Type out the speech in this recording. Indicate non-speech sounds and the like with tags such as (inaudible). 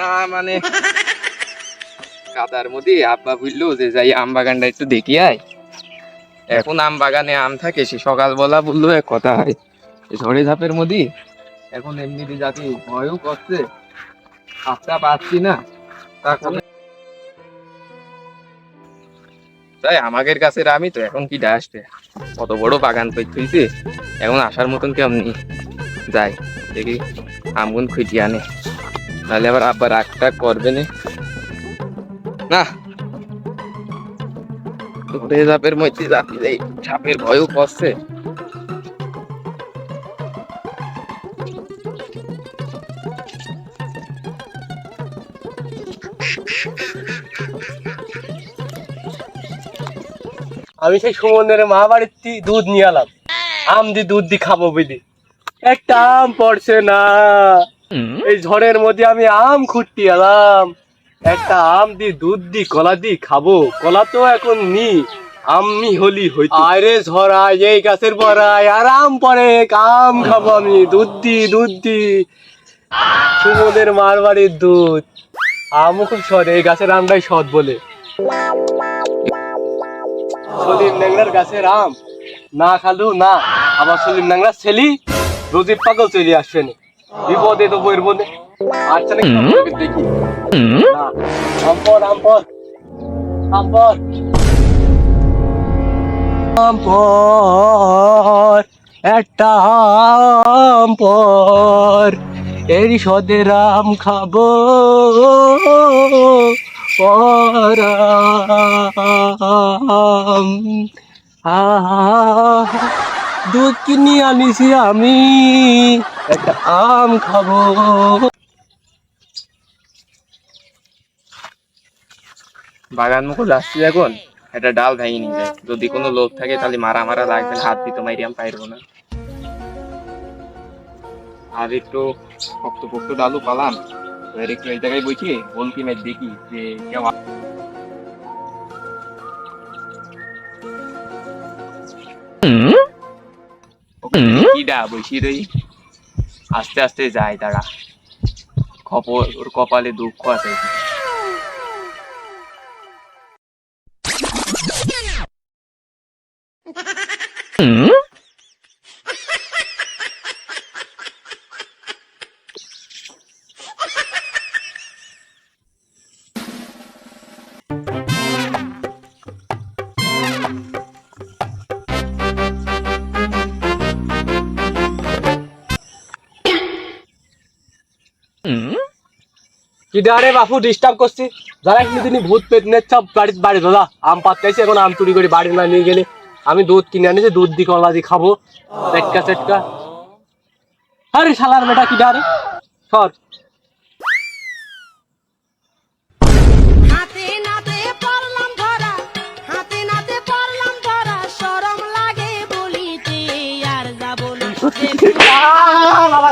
না মানে কাদার মধ্যে আব্বা বুঝলো যে যাই আম বাগানটা একটু দেখি আয়। এখন আম বাগানে আম থাকে, সে সকালবেলা বলল এক কথা হয় ঝড়ে ঝাপের মধ্যে। এখন এমনিতে যাতে ভয়ও করছে আটটা পাচ্ছি না তারপরে তাই আমাদের কাছে আমি তো এখন কি আসবে কত বড় বাগান তৈরি এখন আসার মতন কেমনি যাই, দেখি আমগুন খুঁটি আনে। নাহলে আবার আব্বা রাগ করবে না। সাপের মধ্যে সাপের ভয়ও করছে। আমি সেই সুমনের মা বাড়ির দুধ নিয়ে এলাম। আম দি দুধ দি খাব বুঝলি। একটা আম পড়ছে না। এই ঝড়ের মধ্যে আমি আম খুঁটি এলাম। একটা আম দি দুধ দি, কলা দি খাব। কলা তো এখন নি, আমি হলি হইতো। আরে ঝড়াই এই গাছের পরাই আর আম পরে, আম খাব আমি। দুধ দি দুধ দি। সুমনের মার বাড়ির দুধ। আমও খুব সদ এই গাছের আমটাই সদ বলে। সলিম ন্যাংরার গাছের আম। না খালু, না। আবার সলিম ন্যাংরার ছেলি রোজির পাগল চলে আসবে না। বিপদে তো বইয়ের মনে আচ্ছা নাকি দেখি। আমপর একটা এরই সদের আম খাব। পরাম আহ দুধ কিনে আনিছি আমি। একটা আম খাব। বাগান মুখো যাচ্ছি এখন একটা ডাল ভেঙে যদি কোনো লোক থাকে তাহলে মারা মারা লাগবে, হাত দিতে মাইরি আমি পাইরবো না। আর একটু শক্ত পোক্ত ডালু পালাম এবার একটু এই জায়গায় বইছি বলকি মেট দেখি যে কেউ আ- ওখানে কি ডা বসি আস্তে আস্তে যায় তারা। খপর কপালে দুঃখ আছে। কিদারে বাপু ডিস্টার্ব করছি। যারা একটু দিনই ভূত পেট নে সব বাড়ি বাড়ি দাদা আম পাত্তাইছি এখন আম চুরি করে বাড়ি না নিয়ে গেলে। আমি দুধ কিনে আনিছি দুধ দি কলা দি খাব। চেটকা চেটকা আরে শালার বেটা কিডারে সর। (laughs) বাবা।